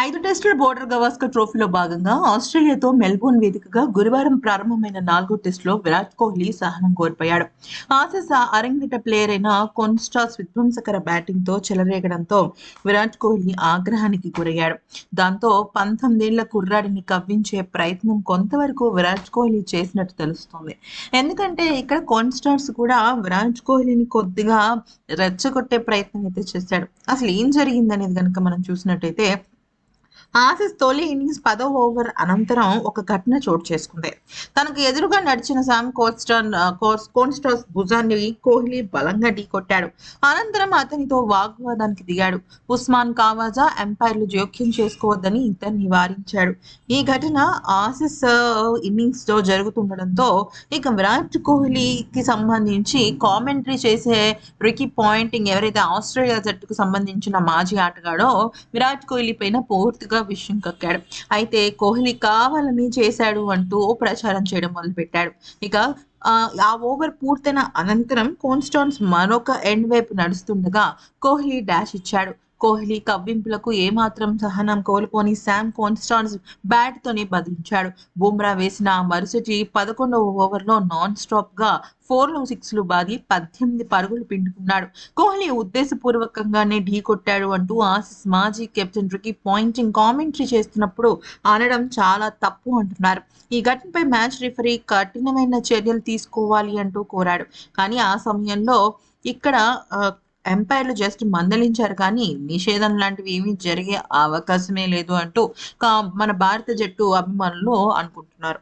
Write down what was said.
ఐదు టెస్టుల బోర్డర్ గవాస్కర్ ట్రోఫీలో భాగంగా ఆస్ట్రేలియాతో మెల్బోర్న్ వేదికగా గురువారం ప్రారంభమైన నాలుగో టెస్టులో విరాట్ కోహ్లీ సహనం కోల్పోయాడు. ఆసెస్ అరంగేట ప్లేయర్ అయిన కొన్స్టాస్ విధ్వంసకర బ్యాటింగ్తో చెలరేగడంతో విరాట్ కోహ్లీ ఆగ్రహానికి గురయ్యాడు. దాంతో పంతొమ్మిదేళ్ళ కుర్రాడిని కవ్వించే ప్రయత్నం కొంతవరకు విరాట్ కోహ్లీ చేసినట్టు తెలుస్తోంది. ఎందుకంటే ఇక్కడ కొన్స్టార్స్ కూడా విరాట్ కోహ్లీని కొద్దిగా రెచ్చగొట్టే ప్రయత్నం అయితే చేశాడు. అసలు ఏం జరిగిందనేది కనుక మనం చూసినట్టయితే ఆసీస్ తొలి ఇన్నింగ్స్ పదో ఓవర్ అనంతరం ఒక ఘటన చోటు చేసుకుంది. తనకు ఎదురుగా నడిచిన శామ్ కోస్టన్ కోన్స్టాస్ భుజాన్ని కోహ్లీ బలంగా ఢీకొట్టాడు. అనంతరం అతనితో వాగ్వాదానికి దిగాడు. ఉస్మాన్ కావాజా ఎంపైర్లు జోక్యం చేసుకోవద్దని ఇతన్ని నివారించాడు ఈ ఘటన ఆసీస్ ఇన్నింగ్స్లో జరుగుతుండడంతో ఇక విరాట్ కోహ్లీకి సంబంధించి కామెంటరీ చేసే రికీ పాయింటింగ్ ఎవరైతే ఆస్ట్రేలియా జట్టుకు సంబంధించిన మాజీ ఆటగాడో విరాట్ కోహ్లీ పైన పూర్తిగా విషయం కక్కాడు. అయితే కోహ్లీ కావాలని చేశాడు అంటూ ప్రచారం చేయడం మొదలుపెట్టాడు. ఇక ఆ, ఆ ఓవర్ పూర్తయిన అనంతరం కోన్స్టాన్స్ మరొక ఎండ్ వైపు నడుస్తుండగా కోహ్లీ డాష్ ఇచ్చాడు. కోహ్లీ కవ్వింపులకు ఏమాత్రం సహనం కోల్పోని శామ్ కోన్స్టాన్స్ బ్యాట్ తోనే బదిలించాడు. బుమ్రా వేసిన మరుసటి పదకొండవ ఓవర్లో నాన్ స్టాప్గా ఫోర్లు సిక్స్లు బాది పద్దెనిమిది పరుగులు పిండుకున్నాడు. కోహ్లీ ఉద్దేశపూర్వకంగానే ఢీ కొట్టాడు అంటూ ఆసిస్ మాజీ కెప్టెన్ రికీ పాయింటింగ్ కామెంటరీ చేస్తున్నప్పుడు అనడం చాలా తప్పు అంటున్నారు. ఈ ఘటనపై మ్యాచ్ రిఫరీ కఠినమైన చర్యలు తీసుకోవాలి అంటూ కోరాడు. కానీ ఆ సమయంలో ఇక్కడ ఎంపైర్లు జస్ట్ మందలించారు కానీ నిషేధం లాంటివి ఏమీ జరిగే అవకాశమే లేదు అంటూ కా- మన భారత జట్టు అభిమానులు అనుకుంటున్నారు.